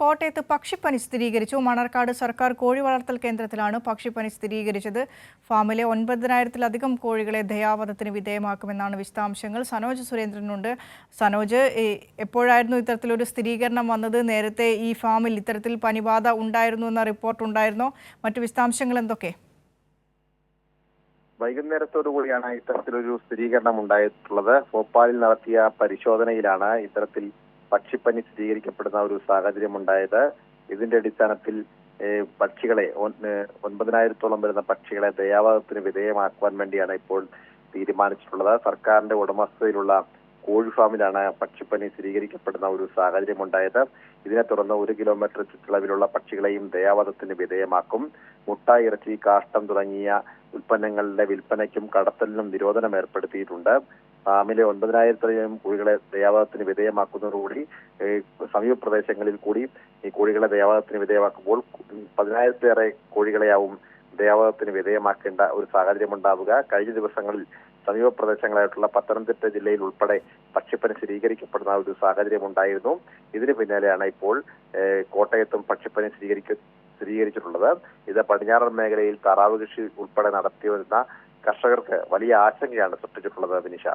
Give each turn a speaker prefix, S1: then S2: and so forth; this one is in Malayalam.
S1: കോട്ടയത്ത് പക്ഷിപ്പനി സ്ഥിരീകരിച്ചു. മണർക്കാട് സർക്കാർ കോഴി വളർത്തൽ കേന്ദ്രത്തിലാണ് പക്ഷിപ്പനി സ്ഥിരീകരിച്ചത്. ഫാമിലെ ഒൻപതിനായിരത്തിലധികം കോഴികളെ ദയാവധത്തിന് വിധേയമാക്കുമെന്നാണ് വിശദാംശങ്ങൾ. സനോജ് സുരേന്ദ്രനുണ്ട്. സനോജ് എപ്പോഴായിരുന്നു ഇത്തരത്തിലൊരു സ്ഥിരീകരണം വന്നത്? നേരത്തെ ഈ ഫാമിൽ ഇത്തരത്തിൽ പനിബാധ ഉണ്ടായിരുന്നു എന്ന റിപ്പോർട്ട് ഉണ്ടായിരുന്നോ? മറ്റു വിശദാംശങ്ങൾ എന്തൊക്കെ?
S2: വൈകുന്നേരത്തോടുകൂടിയാണ് ഇത്തരത്തിലൊരു സ്ഥിരീകരണം ഉണ്ടായിട്ടുള്ളത്. ഭോപ്പാലിൽ നടത്തിയ പരിശോധനയിലാണ് ഇത്തരത്തിൽ പക്ഷിപ്പനി സ്ഥിരീകരിക്കപ്പെടുന്ന ഒരു സാഹചര്യം ഉണ്ടായത് ഇതിന്റെ അടിസ്ഥാനത്തിൽ പക്ഷികളെ ഒൻപതിനായിരത്തോളം വരുന്ന പക്ഷികളെ ദയാവാദത്തിന് വിധേയമാക്കുവാൻ വേണ്ടിയാണ് ഇപ്പോൾ തീരുമാനിച്ചിട്ടുള്ളത്. സർക്കാരിന്റെ ഉടമസ്ഥതയിലുള്ള കോഴി ഫാമിലാണ് പക്ഷിപ്പനി സ്ഥിരീകരിക്കപ്പെടുന്ന ഒരു സാഹചര്യം ഉണ്ടായത് ഇതിനെ തുടർന്ന് ഒരു കിലോമീറ്റർ ചുറ്റളവിലുള്ള പക്ഷികളെയും ദയാവധത്തിന് വിധേയമാക്കും. മുട്ട ഇറച്ചി കാഷ്ടം തുടങ്ങിയ ഉൽപ്പന്നങ്ങളുടെ വിൽപ്പനയ്ക്കും കടത്തലിനും നിരോധനം ഏർപ്പെടുത്തിയിട്ടുണ്ട്. ഫാമിലെ ഒൻപതിനായിരത്തിലധികം കോഴികളെ ദയാവാദത്തിന് വിധേയമാക്കുന്നതോടുകൂടി സമീപ പ്രദേശങ്ങളിൽ കൂടി ഈ കോഴികളെ ദയാവാദത്തിന് വിധേയമാക്കുമ്പോൾ പതിനായിരത്തിലേറെ കോഴികളെയാവും ദയാവാദത്തിന് വിധേയമാക്കേണ്ട ഒരു സാഹചര്യം ഉണ്ടാവുക കഴിഞ്ഞ ദിവസങ്ങളിൽ സമീപ പ്രദേശങ്ങളായിട്ടുള്ള പത്തനംതിട്ട ജില്ലയിൽ ഉൾപ്പെടെ പക്ഷിപ്പനി സ്ഥിരീകരിക്കപ്പെടുന്ന ഒരു സാഹചര്യം ഉണ്ടായിരുന്നു ഇതിന് പിന്നാലെയാണ് ഇപ്പോൾ കോട്ടയത്തും പക്ഷിപ്പനി സ്ഥിരീകരിക്ക സ്ഥിരീകരിച്ചിട്ടുള്ളത്. ഇത് പടിഞ്ഞാറൻ മേഖലയിൽ താറാവ് കൃഷി ഉൾപ്പെടെ നടത്തി വരുന്ന കർഷകർക്ക് വലിയ ആശങ്കയാണ് സൃഷ്ടിച്ചിട്ടുള്ളത് വിനിഷ.